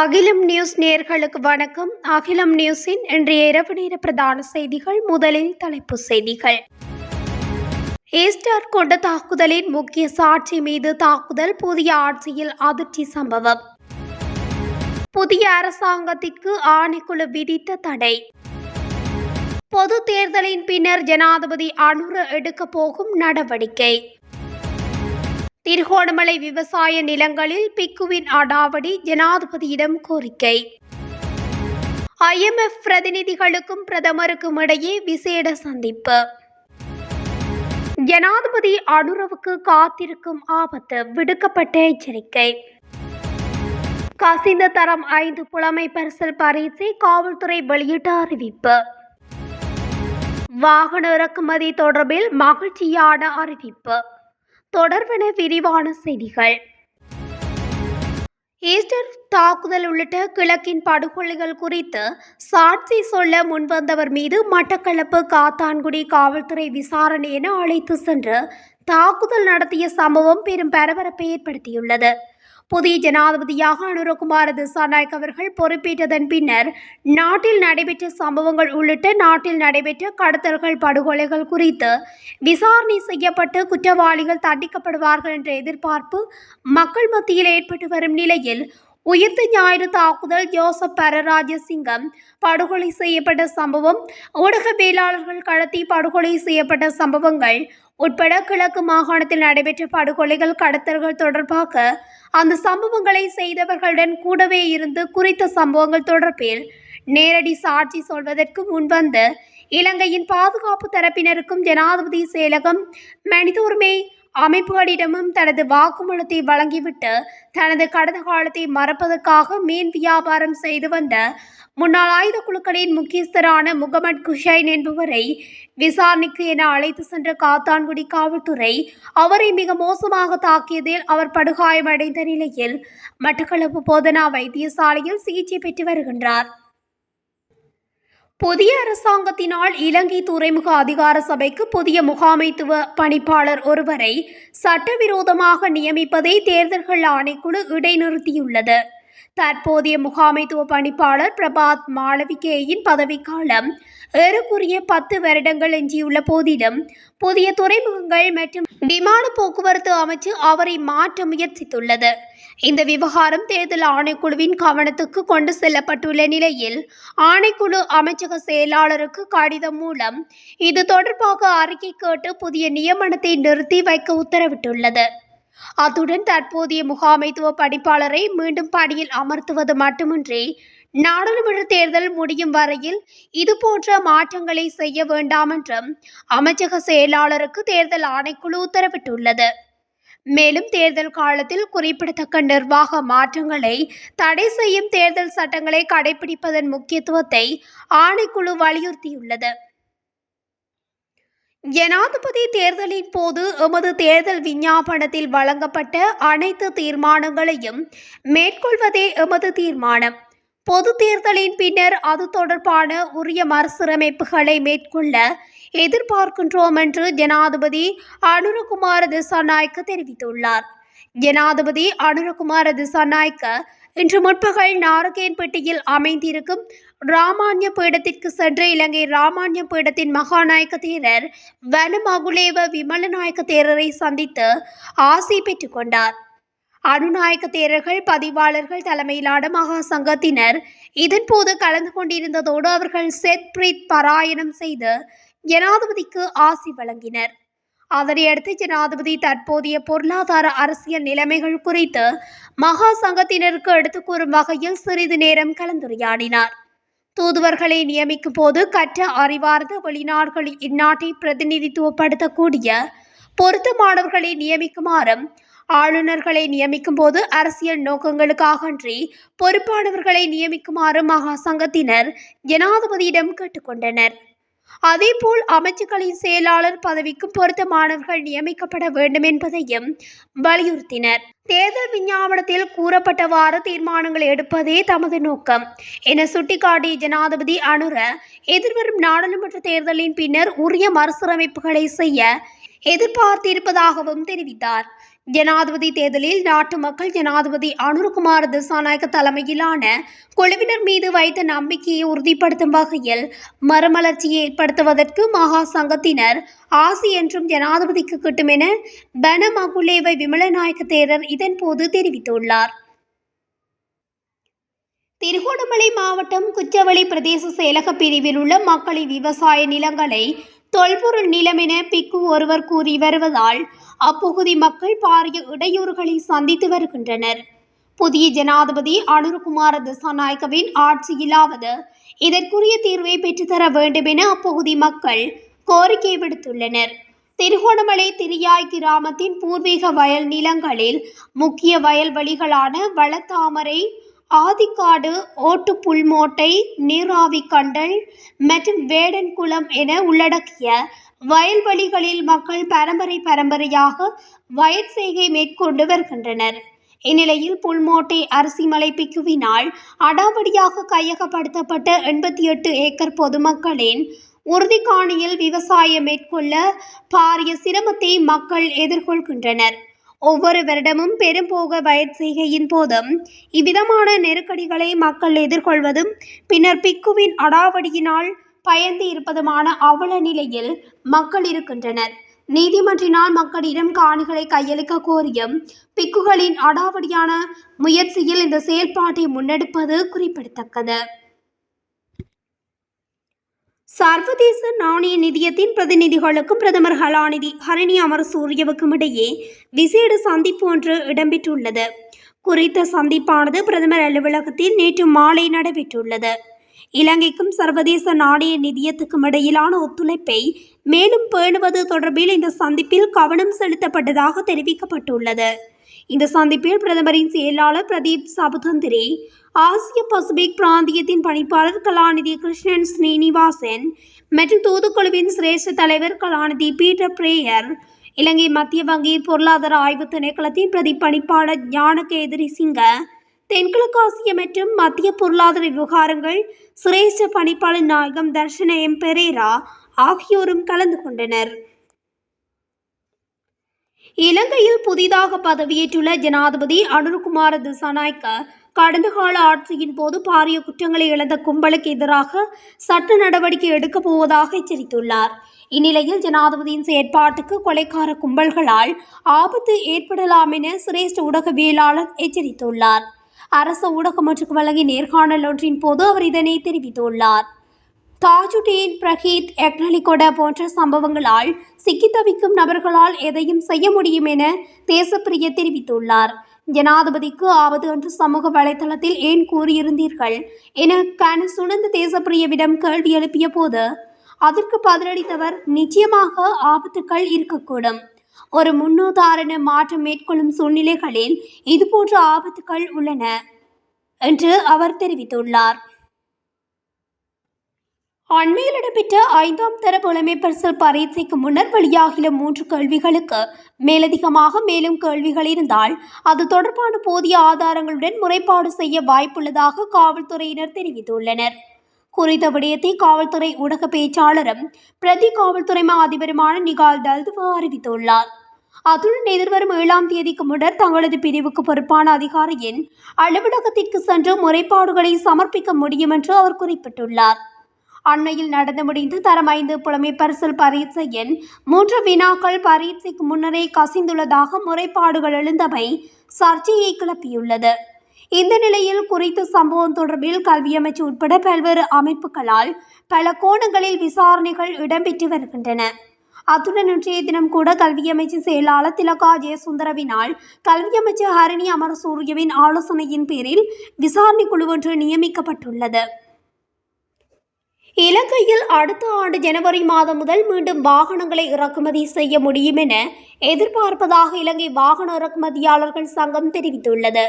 அகிலம் நியூஸ் நேர்களுக்கு வணக்கம். அகிலம் நியூஸின் இன்றைய இரவு நேர பிரதான செய்திகள் முதலில் தலைப்பு செய்திகள். ஈஸ்டர் கொண்ட தாக்குதலின் முக்கிய சாட்சி மீது தாக்குதல் புதிய ஆட்சியில் அதிர்ச்சி சம்பவம். புதிய அரசாங்கத்திற்கு ஆணைக்குழு விதித்த தடை. பொது தேர்தலின் பின்னர் ஜனாதிபதி அனுர எடுக்கப் போகும் நடவடிக்கை. திருகோணமலை விவசாய நிலங்களில் பிக்குவின் அடாவடி ஜனாதிபதியிடம் கோரிக்கை. ஐஎம்எஃப் பிரதிநிதிகளுக்கும் பிரதமருக்கும் இடையே விசேட சந்திப்பு. ஜனாதிபதி அனுரவுக்கு காத்திருக்கும் ஆபத்து விடுக்கப்பட்ட எச்சரிக்கை. கசிந்த தரம் ஐந்து புலமை பரிசல் பரிசை காவல்துறை வெளியிட்ட அறிவிப்பு. வாகன இறக்குமதி தொடர்பில் மகிழ்ச்சியான அறிவிப்பு. தொடர்பென விரிவான செய்திகள். ஈஸ்டர் தாக்குதல் உள்ளிட்ட கிழக்கின் படுகொலைகள் குறித்து சாட்சி சொல்ல முன்வந்தவர் மீது மட்டக்களப்பு காத்தான்குடி காவல்துறை விசாரணை என அழைத்து சென்று தாக்குதல் நடத்திய சம்பவம் பெரும் பரபரப்பை ஏற்படுத்தியுள்ளது. புதிய ஜனாதிபதியாக அனுரகுமார திசாநாயக் அவர்கள் பொறுப்பேற்றதன் பின்னர் நாட்டில் நடைபெற்ற சம்பவங்கள் உள்ளிட்ட நாட்டில் நடைபெற்ற கடத்தல்கள் படுகொலைகள் குறித்து விசாரணை செய்யப்பட்டு குற்றவாளிகள் தண்டிக்கப்படுவார்கள் என்ற எதிர்பார்ப்பு மக்கள் மத்தியில் ஏற்பட்டு வரும் நிலையில் உயிர்த்த ஞாயிறு தாக்குதல் ஜோசப் பரராஜசிங்கம் படுகொலை செய்யப்பட்ட சம்பவம் ஊடகவியலாளர்கள் கடத்தி படுகொலை செய்யப்பட்ட சம்பவங்கள் உட்பட கிழக்கு மாகாணத்தில் நடைபெற்ற படுகொலைகள் கடத்தல்கள் தொடர்பாக அந்த சம்பவங்களை செய்தவர்களுடன் கூடவே இருந்து குறித்த சம்பவங்கள் தொடர்பில் நேரடி சாட்சி சொல்வதற்கு முன்வந்து இலங்கையின் பாதுகாப்பு தரப்பினருக்கும் ஜனாதிபதி செயலகம் மனித உரிமை அமைப்புகளிடமும் தனது வாக்குமூலத்தை வழங்கிவிட்டு தனது கடந்த காலத்தை மறப்பதற்காக மீன் வியாபாரம் செய்து வந்த முன்னாள் ஆயுத குழுக்களின் முக்கியஸ்தரான முகமது குஷைன் என்பவரை விசாரணைக்கு என அழைத்து சென்ற காத்தான்குடி காவல்துறை அவரை மிக மோசமாக தாக்கியதில் அவர் படுகாயமடைந்த நிலையில் மட்டக்களப்பு போதனா வைத்தியசாலையில் சிகிச்சை பெற்று வருகின்றார். புதிய அரசாங்கத்தினால் இலங்கை துறைமுக அதிகார சபைக்கு புதிய முகாமைத்துவ பணிப்பாளர் ஒருவரை சட்டவிரோதமாக நியமிப்பதை தேர்தல்கள் ஆணைக்குழு இடைநிறுத்தியுள்ளது. தற்போதைய முகாமைத்துவ பணிப்பாளர் பிரபாத் மாளவிகேயின் பதவிக்காலம் ஏறக்குறைய பத்து வருடங்கள் எஞ்சியுள்ள போதிலும் புதிய துறைமுகங்கள் மற்றும் விமான போக்குவரத்து அமைச்சு அவரை மாற்ற முயற்சித்துள்ளது. இந்த விவகாரம் தேர்தல் ஆணைக்குழுவின் கவனத்துக்கு கொண்டு செல்லப்பட்டுள்ள நிலையில் ஆணைக்குழு அமைச்சக செயலாளருக்கு கடிதம் மூலம் இது தொடர்பாக அறிக்கை கேட்டு புதிய நியமனத்தை நிறுத்தி வைக்க உத்தரவிட்டுள்ளது. அத்துடன் தற்போதைய முகாமைத்துவ படிப்பாளரை மீண்டும் பணியில் அமர்த்துவது மட்டுமின்றி நாடாளுமன்ற தேர்தல் முடியும் வரையில் இதுபோன்ற மாற்றங்களை செய்ய வேண்டாம் என்றும் அமைச்சக செயலாளருக்கு தேர்தல் ஆணைக்குழு உத்தரவிட்டுள்ளது. மேலும் தேர்தல் காலத்தில் குறிப்பிடத்தக்க நிர்வாக மாற்றங்களை தடை செய்யும் தேர்தல் சட்டங்களை கடைபிடிப்பதன் முக்கியத்துவத்தை ஆணைக்குழு வலியுறுத்தியுள்ளது. ஜனாதிபதி தேர்தலின் போது எமது தேர்தல் விஞ்ஞாபனத்தில் வழங்கப்பட்ட அனைத்து தீர்மானங்களையும் மேற்கொள்வதே எமது தீர்மானம். பொது தேர்தலின் பின்னர் அது தொடர்பான உரிய மறுசீரமைப்புகளை மேற்கொள்ள எதிர்பார்க்கின்றோம் என்று ஜனாதிபதி அனுரகுமார திசாநாயக்க தெரிவித்துள்ளார். ஜனாதிபதி அனுரகுமார திசாநாயக்க இன்று முற்பகல் நாரகேன்பட்டியில் அமைந்திருக்கும் ராமான்ய பீடத்திற்கு சென்ற இலங்கை ராமான்ய பீடத்தின் மகாநாயக்க தேரர் வனமகுலேவ விமலநாயக்க தேரரை சந்தித்து ஆசி பெற்றுக்கொண்டார் அனுநாயக்க தேரர்கள் பதிவாளர்கள் தலைமையிலான மகா சங்கத்தினர் இதன்போது கலந்து கொண்டிருந்ததோடு அவர்கள் செத் பிரீத் பாராயணம் செய்து ஜனாதிபதிக்கு ஆசி வழங்கினர். அதனையடுத்து ஜனாதிபதி தற்போதைய பொருளாதார அரசியல் நிலைமைகள் குறித்து மகா சங்கத்தினருக்கு எடுத்துக் கூறும் வகையில் சிறிது நேரம் கலந்துரையாடினார். தூதுவர்களை நியமிக்கும் போது கற்ற அறிவார்ந்த வெளிநாடுகளில் இந்நாட்டை பிரதிநிதித்துவப்படுத்தக்கூடிய பொருத்தமானவர்களை நியமிக்குமாறும் ஆளுநர்களை நியமிக்கும் போது அரசியல் நோக்கங்களுக்காகன்றி பொறுப்பானவர்களை நியமிக்குமாறு மகா சங்கத்தினர் ஜனாதிபதியிடம் கேட்டுக்கொண்டனர். அதேபோல் அமைச்சுக்களின் செயலாளர் பதவிக்கு பொருத்தமானவர்கள் நியமிக்கப்பட வேண்டும் என்பதையும் வலியுறுத்தினர். தேர்தல் விஞ்ஞாபனத்தில் கூறப்பட்டவாறு தீர்மானங்கள் எடுப்பதே தமது நோக்கம். என சுட்டிக்காட்டிய ஜனாதிபதி அனுர எதிர்வரும் நாடாளுமன்ற தேர்தலின் பின்னர் உரிய மறுசீரமைப்புகளை செய்ய எதிர்பார்த்திருப்பதாகவும் தெரிவித்தார். ஜனாதிபதி தேர்தலில் நாட்டு மக்கள் ஜனாதிபதி அனுர்குமார் திசாநாயக்க தலைமையிலான குழுவினர் மீது வைத்த நம்பிக்கையை உறுதிப்படுத்தும் வகையில் மறுமலர்ச்சியை ஏற்படுத்துவதற்கு மகா சங்கத்தினர் ஆசி என்றும் ஜனாதிபதிக்கு கிட்டும் என பனமகுலேவை விமலநாயக்க தேரர் இதன்போது தெரிவித்துள்ளார். திருகோணமலை மாவட்டம் குச்சவெளி பிரதேச செயலக பிரிவில் உள்ள மக்களின் விவசாய நிலங்களை தொல்பொருள் நிலம் என பிக்கு ஒருவர் கூறி வருவதால் அப்பகுதி மக்கள் பாரிய இடையூறுகளை சந்தித்து வருகின்றனர். புதிய ஜனாதிபதி அனுர்குமார திசாநாயக்கவின் ஆட்சியிலாவது இதற்குரிய தீர்வை பெற்றுத்தர வேண்டும் என அப்பகுதி மக்கள் கோரிக்கை விடுத்துள்ளனர். திருகோணமலை திரியாய் கிராமத்தின் பூர்வீக வயல் நிலங்களில் முக்கிய வயல்வெளிகளான வளத்தாமரை ஆதிக்காடு ஓட்டு புல்மோட்டை நீராவி கண்டல் மற்றும் வேடன்குளம் என உள்ளடக்கிய வயல்வெளிகளில் மக்கள் பரம்பரை பரம்பரையாக வயற் செய்கை மேற்கொண்டு வருகின்றனர். இந்நிலையில் புல்மோட்டை அரிசிமலை பிக்குவினால் அடாவடியாக கையகப்படுத்தப்பட்ட எண்பத்தி எட்டு ஏக்கர் பொதுமக்களின் உறுதிக்காணியில் விவசாயம் மேற்கொள்ள பாரிய சிரமத்தை மக்கள் எதிர்கொள்கின்றனர். ஒவ்வொரு வருடமும் பெரும்போக வயற் செய்கையின் போதும் இவ்விதமான நெருக்கடிகளை மக்கள் எதிர்கொள்வதும் பின்னர் பிக்குவின் அடாவடியினால் பயந்து இருப்பதுமான அவல நிலையில் மக்கள் இருக்கின்றனர். நீதிமன்றினால் மக்களிடம் காணிகளை கையளிக்க கோரியும் பிக்குகளின் அடாவடியான முயற்சியில் இந்த செயல்பாட்டை முன்னெடுப்பது குறிப்பிடத்தக்கது. சர்வதேச நாணய நிதியத்தின் பிரதிநிதிகளுக்கும் பிரதமர் கலாநிதி ஹரணி அமரசூரியவுக்கும் இடையே விசேட சந்திப்பு ஒன்று இடம்பெற்றுள்ளது. குறித்த சந்திப்பானது பிரதமர் அலுவலகத்தில் நேற்று மாலை நடைபெற்றுள்ளது. இலங்கைக்கும் சர்வதேச நாணய நிதியத்துக்கும் இடையிலான ஒத்துழைப்பை மேலும் பேணுவது தொடர்பில் இந்த சந்திப்பில் கவனம் செலுத்தப்பட்டதாக தெரிவிக்கப்பட்டுள்ளது. இந்த சந்திப்பில் பிரதமரின் செயலாளர் பிரதீப் சபுதந்திரி ஆசிய பசிபிக் பிராந்தியத்தின் பணிப்பாளர் கலாநிதி கிருஷ்ணன் ஸ்ரீனிவாசன் மற்றும் தூதுக்குழுவின் சிரேஷ்ட தலைவர் கலாநிதி பீட்டர் பிரேயர் இலங்கை மத்திய வங்கி பொருளாதார ஆய்வு திணைக்களத்தின் பிரதி பணிப்பாளர் ஞானகேதரி சிங்க தென்கிழக்காசிய மற்றும் மத்திய பொருளாதார விவகாரங்கள் சிரேஷ்ட பணிப்பாளர் நாயகம் தர்ஷன எம். பெரேரா ஆகியோரும் கலந்து கொண்டனர். இலங்கையில் புதிதாக பதவியேற்றுள்ள ஜனாதிபதி அனுர்குமார திசாநாயக்க கடந்த கால ஆட்சியின் போது பாரிய குற்றங்களை இழந்த கும்பலுக்கு எதிராக சட்ட நடவடிக்கை எடுக்கப் போவதாக எச்சரித்துள்ளார். இந்நிலையில் ஜனாதிபதியின் செயற்பாட்டுக்கு கொலைக்கார கும்பல்களால் ஆபத்து ஏற்படலாம் என சிரேஷ்ட ஊடகவியலாளர் எச்சரித்துள்ளார். அரசு ஊடகம் ஒன்றுக்கு வழங்கிய நேர்காணல் ஒன்றின் போது அவர் இதனை தெரிவித்துள்ளார். தாஜுடீன் பிரகீத் எக்னலிகொட போன்ற சம்பவங்களால் சிக்கி தவிக்கும் நபர்களால் எதையும் செய்ய முடியும் என தேசப்பிரிய தெரிவித்துள்ளார். ஜனாதிபதிக்கு ஆபத்து என்று சமூக வலைதளத்தில் ஏன் கூறியிருந்தீர்கள் என கன சுனந்த தேசப்பிரியவிடம் கேள்வி எழுப்பிய போது அதற்கு பதிலளித்தவர் நிச்சயமாக ஆபத்துக்கள் இருக்கக்கூடும். ஒரு முன்னுதாரண மாற்றம் மேற்கொள்ளும் சூழ்நிலைகளில் இதுபோன்ற ஆபத்துக்கள் உள்ளன என்று அவர் தெரிவித்துள்ளார். அண்மையில் இடம்பெற்ற ஐந்தாம் தர புலமை பரிசல் பரீட்சைக்கு முன்னர் வெளியாகிய மூன்று கேள்விகளுக்கு மேலதிகமாக மேலும் கேள்விகள் இருந்தால் அது தொடர்பான போதிய ஆதாரங்களுடன் முறைப்பாடு செய்ய வாய்ப்புள்ளதாக காவல்துறையினர் தெரிவித்துள்ளனர். குறித்த விடயத்தை காவல்துறை ஊடக பேச்சாளரும் பிரதி காவல்துறை மா அதிபருமான நிகால் தல்துவா அறிவித்துள்ளார். அத்துடன் எதிர்வரும் ஏழாம் தேதிக்கு முன்னர் தங்களது பிரிவுக்கு பொறுப்பான அதிகாரியின் அலுவலகத்திற்கு சென்று முறைப்பாடுகளை சமர்ப்பிக்க முடியும் என்று அவர் குறிப்பிட்டுள்ளார். அண்மையில் நடந்து முடிந்து தரம் ஐந்து புலமை பரிசல் பரீட்சையின் மூன்று வினாக்கள் பரீட்சைக்கு முன்னரே கசிந்துள்ளதாக முறைப்பாடுகள் எழுந்தமை சர்ச்சையை கிளப்பியுள்ளது. இந்த நிலையில் குறித்த சம்பவம் தொடர்பில் கல்வி அமைச்சு உட்பட பல்வேறு அமைப்புகளால் பல கோணங்களில் விசாரணைகள் இடம்பெற்று வருகின்றன. அத்துடன் இன்றைய தினம் கூட கல்வி அமைச்சு செயலாளர் திலகா ஜெயசுந்தரவினால் கல்வி அமைச்சர் ஹரணி அமரசூரியவின் ஆலோசனையின் பேரில் விசாரணை குழு ஒன்று நியமிக்கப்பட்டுள்ளது. இலங்கையில் அடுத்த ஆண்டு ஜனவரி மாதம் முதல் மீண்டும் வாகனங்களை இறக்குமதி செய்ய முடியும் என எதிர்பார்ப்பதாக இலங்கை வாகன இறக்குமதியாளர்கள் சங்கம் தெரிவித்துள்ளது.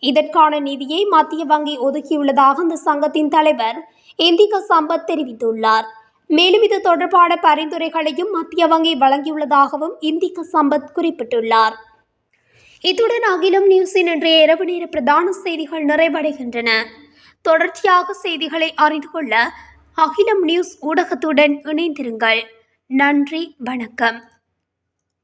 இதற்கான நிதியை மத்திய வங்கி ஒதுக்கியுள்ளதாக அந்த சங்கத்தின் தலைவர் இந்திக சம்பத் தெரிவித்துள்ளார். மேலும் இது தொடர்பான பரிந்துரைகளையும் மத்திய வங்கி வழங்கியுள்ளதாகவும் இந்திக சம்பத் குறிப்பிட்டுள்ளார். இத்துடன் அகிலம் நியூஸின் இன்றைய இரவு நேர பிரதான செய்திகள் நிறைவடைகின்றன. தொடர்ச்சியாக செய்திகளை அறிந்து கொள்ள அகிலம் நியூஸ் ஊடகத்துடன் இணைந்திருங்கள். நன்றி வணக்கம்.